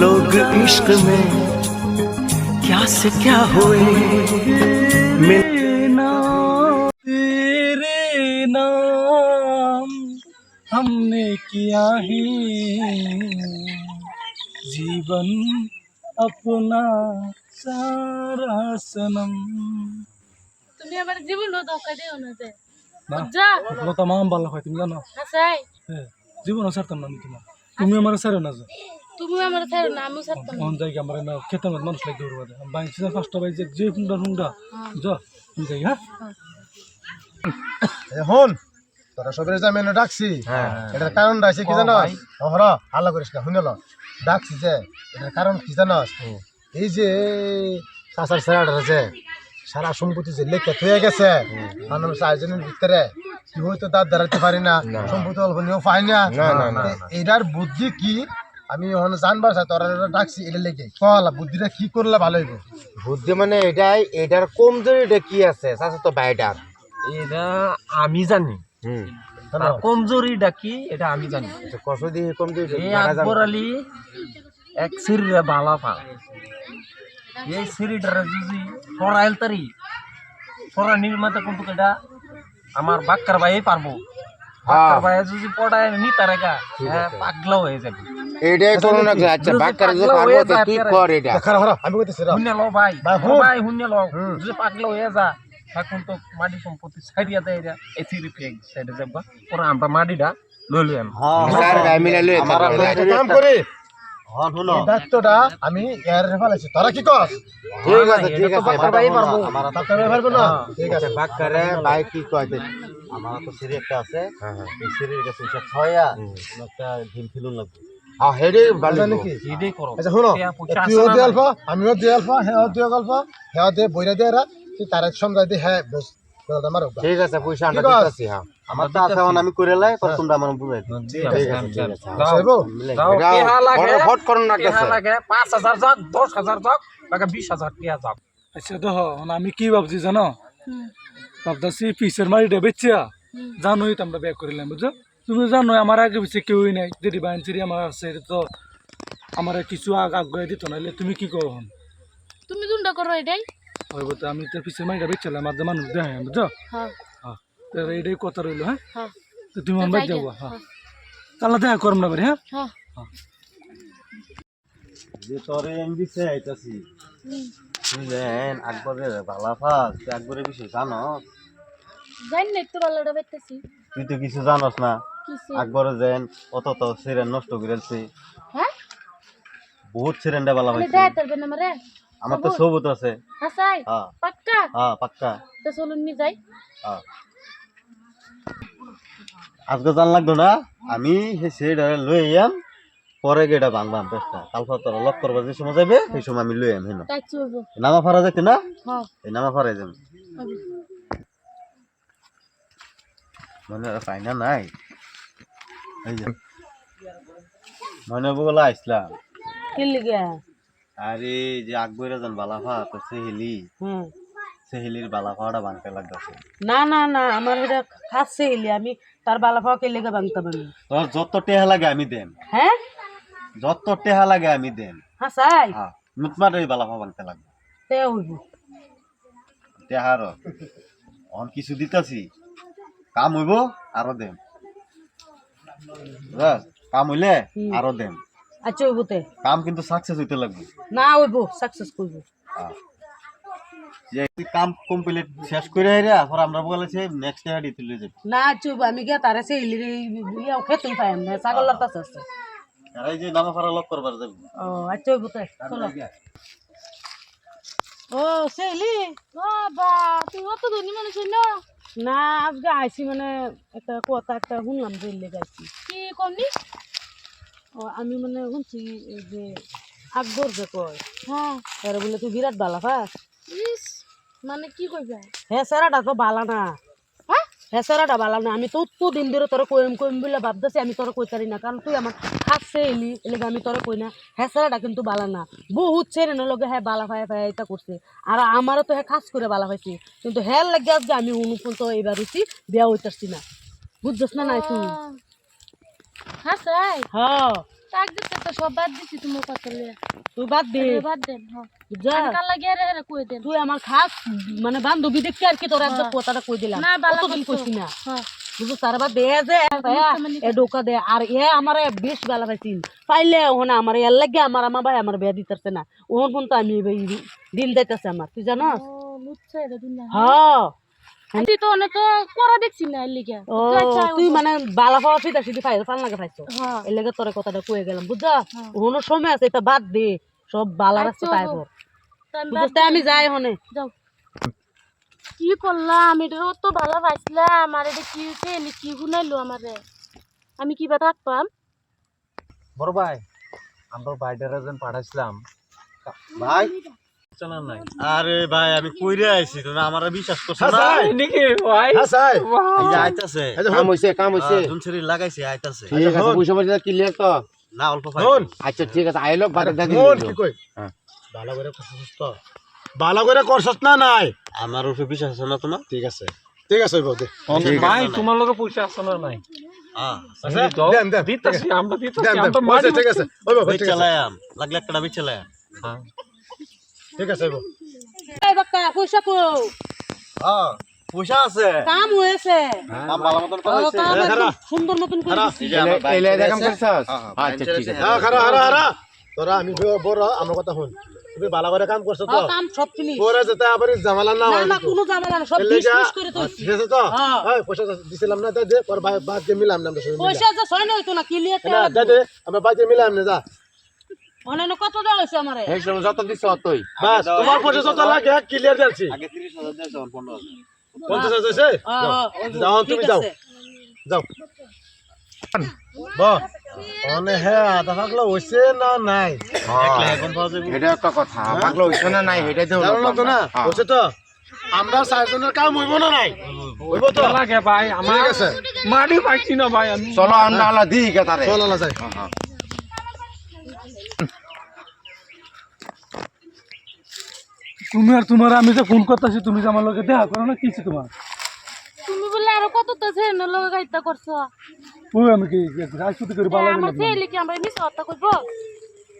लोग इश्क में क्या से क्या हुए मिल तेरे नाम हमने किया है जीवन अपना सारा सनम তুমি আমার জীবন ধোকা দিও না যে না যা তোমার তো মাম ভালো হয় তুমি জানো হাসাই হ্যাঁ জীবন ছাড়তাম না আমি তোমার তুমি আমার সারে না যা তুমি আমার ছাড়ো না আমি ছাড়তাম কোন জায়গা আমার না খেতে মানুষ লাগে দৌড় বাদে বাইক সিধা ফার্স্ট বাইক যে হুন্ডা হুন্ডা। যা তুমি যাই হ্যাঁ? এখন তোরা সবের যে আমি ডাকছি। এটার কারণটা আছে কি জানো হর হাল্লা করিস না শুনে ডাকছি যে এটার কারণ কি জানো এই যে চাচার ছেড়াটা আছে সারা সম্পত্তি যে লেখা থয়ে গেছে মানুষ চারজনের ভিতরে কি হয়তো তার দাঁড়াতে পারি না সম্পত্তি অল্প নিয়েও পাই না। এটার বুদ্ধি কি? আমি এখন জানবার চাই তোরা এটা ডাকছি এটা লেগে। কল বুদ্ধিটা কি করলে ভালো হইব? বুদ্ধি মানে এটাই এটার কমজোরিটা কি আছে? চাচা তো বাইটার এটা আমি জানি। হুম। কমজোরিটা কি এটা আমি জানি। কত দিয়ে কমজোরি এই আকবর আলী এক সিরিরে বালা পা এই সিরিটারে যদি সরাইল তারি সরা নির্মাতা কিন্তু এটা আমার বাক্কার ভাই পারব। বাক্কার ভাই যদি পড়ায় নি তার একা হ্যাঁ পাগলা হয়ে যাবে। এটাই করো না আচ্ছা বাক্কার যে পারব তো তুই কর এটা। খারাপ খারাপ আমি কইতেছি রা হুন্যে লো ভাই ভাই, ও হুন। ভাই হুন্যে লো যদি পাগলা হয়ে যা। এখন তো মাটি সম্পত্তি সাইডিয়া দেয় এরা। এই সিরি সাইডে যাবা ওরা আমরা মাটিটা লই লই আমি স্যার গাই মিলে লই কাম করি। দায়িত্বটা আমি এর তোরা কি কর ঠিক আছে ঠিক আছে ভাই পারব ডাক্তার পারব না? ঠিক আছে বাক্কারে ভাই কি কয় আমার তো সিঁড়ি একটা আছে। হ্যাঁ হ্যাঁ। এই সিঁড়ির কাছে সব ছয়া একটা ফিলুন লাগবে। হ্যাঁ হেডে ভালো জানি কি করো। আচ্ছা শুনো তুইও আমিও দিয়ে অল্প হ্যাঁ হ্যাঁ দিয়ে বইরা দিয়ে এরা তুই তার এক সময় হ্যাঁ বেশ বেলা আমার অভ্যাস। ঠিক আছে পয়সা আমরা দিতেছি হ্যাঁ। আমার তো আছে আমি করে লাই পর তোমরা আমার বুঝাই ঠিক আছে করুন না লাগে, যাক, যাক, লাগে যাক। আচ্ছা আমি কি ভাবছি জানো? ভাবতেছি পিসের মারিটা বেচিয়া জানোই তো আমরা ব্যাক করিলাম বুঝছ? তুমি জানোই আমার আগে পিছিয়ে কেউই নাই। যদি বাইন চিরি আমার আছে এটা তো আমার কিছু আগ আগে দিত নাহলে তুমি কি করো হন তুমি কোনটা করো এটাই হইব তো আমি তো পিসের মারিটা বেচছিলাম আর মানুষ দেখাই বুঝছ হ্যাঁ হ্যাঁ তো কথা রইল হ্যাঁ হ্যাঁ তো তুমি আমার যাব হ্যাঁ তাহলে দেখা করম না বাড়ি হ্যাঁ হ্যাঁ যে তোরে আমি দিছে আইতাছি দেন আকবরের ভালা ফাস তুই আকবরের বিষয় জানি? না একটু ভালোটা বেতেছি তুই তো কিছু জানস না। আকবরে যেন অত তো সিরেন নষ্ট করেছে হ্যাঁ? বহুত সিরেনটা বালা হয়েছে দেয় তোর বেন আমারে? আমার তো সবুত আছে। হাসাই? হ্যাঁ। পাক্কা? হ্যাঁ পাক্কা। তো চলুন নি যাই। হ্যাঁ। আজকে জান লাগল না আমি সেই সেটা লই আম পরে গেটা বাংলাম বেশটা কালফা তোরা লক করবার যে সময় যাবে সেই সময় আমি লই আম হেন চলবো নামা ফারা যেতে না? হ্যাঁ। এই নামা ফারাই যাবে হবে। মনে হয় ফাইনা নাই। এই যে। মনে বগলা কি লিগে? আরে যে আকবরে যান বালাফা তো সেহেলি। হুম। সেহেলির বালাফাটা বানতে লাগতেছে। না না না আমার এটা খাচ্ছে এলি আমি তার বালাফাও কে লেগে ভাঙতাম আমি তোর যত টেহা লাগে আমি দেন। হ্যাঁ? যত টেহা লাগে আমি দেন। হ্যাঁ চাই। হ্যাঁ মুতমার এই বালাফা বানতে লাগবে। তে হইব। টেহার অন কিছু দিতাছি। কাম হইব আরও দেন। বুঝাস? কাম হইলে আরও দেন। আচ্ছা হইব তে। কাম কিন্তু সাকসেস হইতে লাগবে। না হইব সাকসেস করব। যে কাম কমপ্লিট শেষ করে আইরা পর আমরা বলেছে নেক্সট ইয়ার দিতে লই যাবে। না হইব আমি গিয়া তারে সে এলি ইয়াও খেতেই পাই না ছাগল লাগতাছে আছে আর যে নামা ফারা লক করবার যাবে। ও আচ্ছা হইব তে চলো। ও সে এলি বাবা তুই অত ধনী মানুষ না না আজকে আইছি মানে একটা কথা একটা শুনলাম যে লেগে আইছি। কি কমনি? ও আমি মানে শুনছি যে আকবর যে কয় হ্যাঁ। তারা বলে তুই বিরাট বালাফা ইস মানে কি কইবা? হ্যাঁ স্যারাটা তো বালা না। হ্যাঁ হ্যাঁ স্যারাটা বালা না আমি তো তো দিন ধরে তোরা কইম কইম বলে ভাবতেছি আমি তোরা কইতারি না কারণ তুই আমার খাচ্ছে এলি এলাকা আমি তোরা কই না হ্যাঁ স্যারাটা কিন্তু বালা না। বহুত ছেড়ে না লগে হ্যাঁ বালা ফায়া ফায়া এটা করছে আর আমারও তো হ্যাঁ খাস করে বালা হয়েছে কিন্তু হ্যাঁ লাগে আজকে আমি অনুপন তো এবার হইছি বিয়া হইতারছি না। বুঝছস না নাই তুই হাসাই হ্যাঁ তাক দিতে তো সব বাদ দিছি তোমার কথা লিয়ে তুই বাদ দে। বাদ দেন হ্যাঁ। কাল লাগিয়ে রে রে কই দেন? তুই আমার খাস মানে বান্ধবী দেখতে আর কি তোর একদম কথাটা কই দিলাম। কতদিন কইছি না। হ্যাঁ। বুঝছ তার বাদ দে যে এ ডোকা দে। আর এ আমার বেশ বেলা পাইছিন পাইলে আমার এর লাগে আমার আমার ভাই আমার বিয়া দিতেছে না। ওখান পর্যন্ত আমি দিন যাইতেছে আমার তুই জানাস? ও লুচ্ছে রে দিন না। হ্যাঁ। তুই তো অনেক তো করা দেখছি না এর ও তুই মানে বালা পাওয়া সিধা সিধি পাই পাল লাগে পাইছো হ্যাঁ। এর লাগে তোর কথাটা কয়ে গেলাম ওখানে সময় আছে এটা বাদ দে। সব বালা রাস্তা আচ্ছা, পাইব আমি বুঝতে আমি যাই হনে যাও। কি করলাম? এটা তো ভালো পাইছিলাম আর এটা কি হয়েছে এলি কি শুনাইলো আমারে? আমি কিবা থাকতাম বড় ভাই আমরা বাইডারে যেন পাঠাইছিলাম। ভাই আরে ভাই আমি কইরে আইছি তুমি আমারে বিশ্বাস করছ না? নাকি ভাই। হাসাই এই আইতাছে। কাম হইছে কাম হইছে। জুন লাগাইছে আইতাছে। ঠিক আছে পয়সা পয়সা ক্লিয়ার তো? না অল্প পাই আচ্ছা ঠিক আছে আইলো বাড়ি দাদি শোন কি কই? হ্যাঁ। ভালো করে করছস তো। ভালো করে করছস না নাই? আমার উপরে বিশ্বাস আছে না তোমার? ঠিক আছে। ঠিক আছে বউ ভাই তোমার লগে পয়সা আছে না নাই? হ্যাঁ আচ্ছা দেন দেন দিতাছি আমরা দিতাছি দেন দেন আমরা ঠিক আছে। ওই বাবা ঠিক আছে। লাগলে একটা বেচালাম ঠিক আছে এই বাক্কা পয়সা কো হ্যাঁ পয়সা আছে। কাম হয়েছে। ভালো মতন করা খারা। সুন্দর মতন করে এই দেখাম করছস? হ্যাঁ, হ্যাঁ, আচ্ছা ঠিক আছে। হ্যাঁ খারা হারা হারা তোরা আমি বড় আমার কথা শুন। তুমি ভালো করে কাম করছ তো? কাম সব ফিনিশ পরে যেতে আবার ঝামেলা না না হয় কোনো ঝামেলা না সব বিশ করে তো হ্যাঁ, ঠিক আছে তো? হ্যাঁ। হ্যাঁ পয়সা দিছিলাম না দে পরে ভাই- বাদকে মিলাম না। পয়সা যে ছয় না হইতো না ক্লিয়ার না দে দে আমরা বাদকে মিলাম না যা। কত আমারে? এই সময় যত দিছ অতই। বাস তোমার পয়সা যত লাগে ক্লিয়ার দিচ্ছি আগে 30000 দিয়েছে এখন 15000 পঞ্চাশ হাজার হয়েছে? ও, ও, ও, যাও তুমি যাও। যাও। বাহ হ্যাঁ আধা পাগলা হয়েছে না নাই? একলা এখন পাওয়া যাবে। এটা একটা কথা পাগলা হইছ না নাই এটা দেও না তো না? হচ্ছে তো? আমরা চারজনের কাম হইব না নাই? হইব তো? লাগে ভাই আমার মারি পাইছি না ভাই আমি। চলো আমরা আলা দিই কে তারে। চল যাই। তুমি আর তোমার আমি যে ফোন করতেছি তুমি যে আমার লগে দেখা করো না কিছু তোমার? তুমি বলে আরও কত তো ছেলে লগে গাইতা করছ? ওই আমি কি রাজপুতি করে ভালো আমার ছেলে কি আমরা মিস হত্যা করব?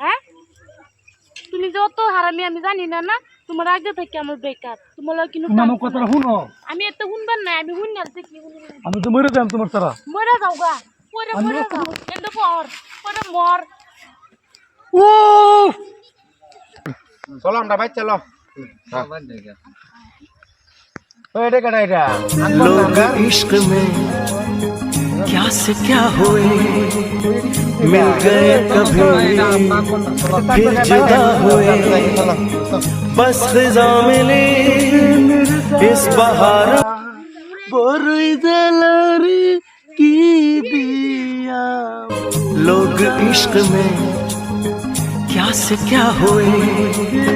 হ্যাঁ? তুমি যত হারামি আমি জানি না না? তোমার আগে থেকে আমার বেকার। তোমার লগে কিনো তুমি আমার কথাটা শুনো। আমি এত শুনবার না আমি শুনি আর কি শুনি আমি তো মরে যাম তোমার তারা মরে যাও গা। পরে মরে যাও। কিন্তু পর পরে মর। ও চলো আমরা ভাই চলো। लोग इश्क में क्या से क्या हुए? मिल गए कभी फिर जुदा हुए। बस खिजा मिली इस बहार। की दिया। लोग इश्क में क्या से क्या हुए?